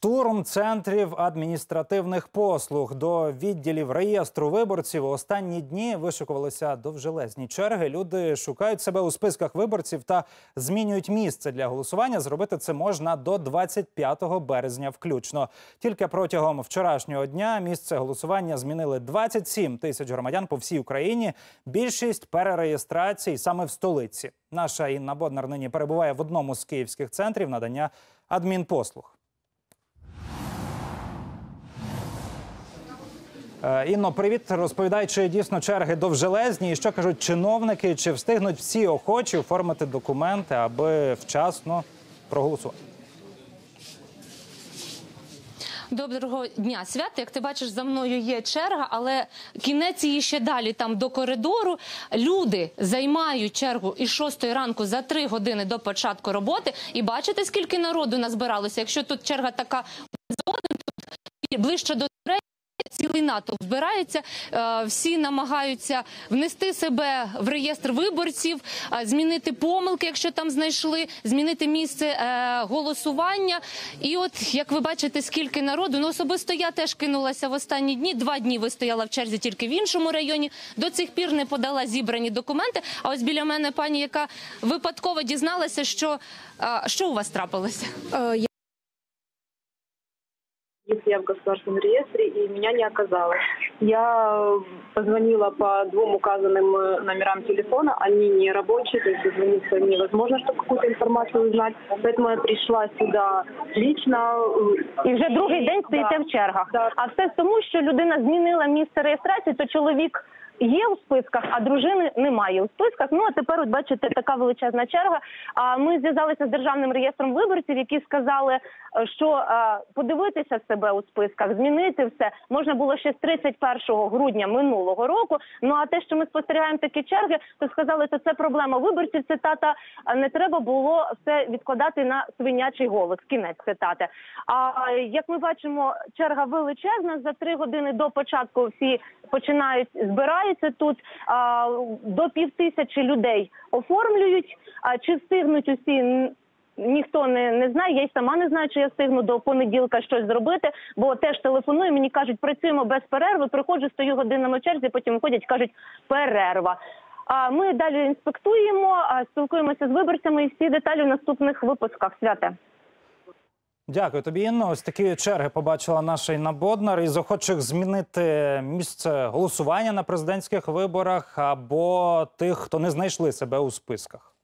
Штурм центрів адміністративних послуг до відділів реєстру виборців у останні дні вишикувалися довжелезні черги. Люди шукають себе у списках виборців та змінюють місце для голосування. Зробити це можна до 25 березня, включно. Тільки протягом вчорашнього дня місце голосування змінили 27 тисяч громадян по всій Україні. Більшість перереєстрацій саме в столиці. Наша Інна Боднар нині перебуває в одному з київських центрів надання адмінпослуг. Інно, привіт. Розповідай, чи дійсно черги довжелезні, і що кажуть чиновники, чи встигнуть всі охочі оформити документи, аби вчасно проголосувати? Доброго дня, свят. Як ти бачиш, за мною є черга, але кінець її ще далі там до коридору. Люди займають чергу із 6 ранку за 3 години до початку роботи. І бачите, скільки народу назбиралося. Якщо тут черга така згодом, тут ближче до дверей. Цілий натовп збирається, Е, всі намагаються внести себе в реєстр виборців, е, змінити помилки, якщо там знайшли, змінити місце е, голосування. І от як ви бачите, скільки народу, ну особисто я теж кинулася в останні дні. Два дні вистояла в черзі тільки в іншому районі. До цих пір не подала зібрані документи. А ось біля мене пані, яка випадково дізналася, що, що у вас трапилося если я в государственном реестре, и меня не оказалось. Я э, позвонила по двум указанным э, номерам телефона, они не рабочие, то есть дозвониться невозможно, чтобы какую-то информацию узнать. Поэтому я пришла сюда лично. э, І вже другий день Да. стоїте в чергах. Да. А все тому, що людина змінила місце реєстрації, то чоловік є у списках, а дружини немає у списках. Ну а тепер, от бачите, така величезна черга. А ми зв'язалися з державним реєстром виборців, які сказали, е, що е, подивитися себе у списках, змінити все можна було ще з 31 грудня минулого року. Ну а те, що ми спостерігаємо такі черги, то сказали, то це проблема виборців. Цитата не треба було все відкладати на свинячий голос. Кінець цитати. А як ми бачимо, черга величезна за три години до початку. Всі починають збираються тут. А, до півтисячі людей оформлюють. А чи встигнуть усі? Ніхто не, не знає, я й сама не знаю, чи я встигну до понеділка щось зробити, бо теж телефоную, мені кажуть, працюємо без перерви, приходжу, стою годинами черзі, потім виходять, кажуть, перерва. А ми далі інспектуємо, спілкуємося з виборцями і всі деталі в наступних випусках. Святе. Дякую тобі, Інно. Ось такі черги побачила наша Інна Боднар. Із охочих змінити місце голосування на президентських виборах або тих, хто не знайшли себе у списках.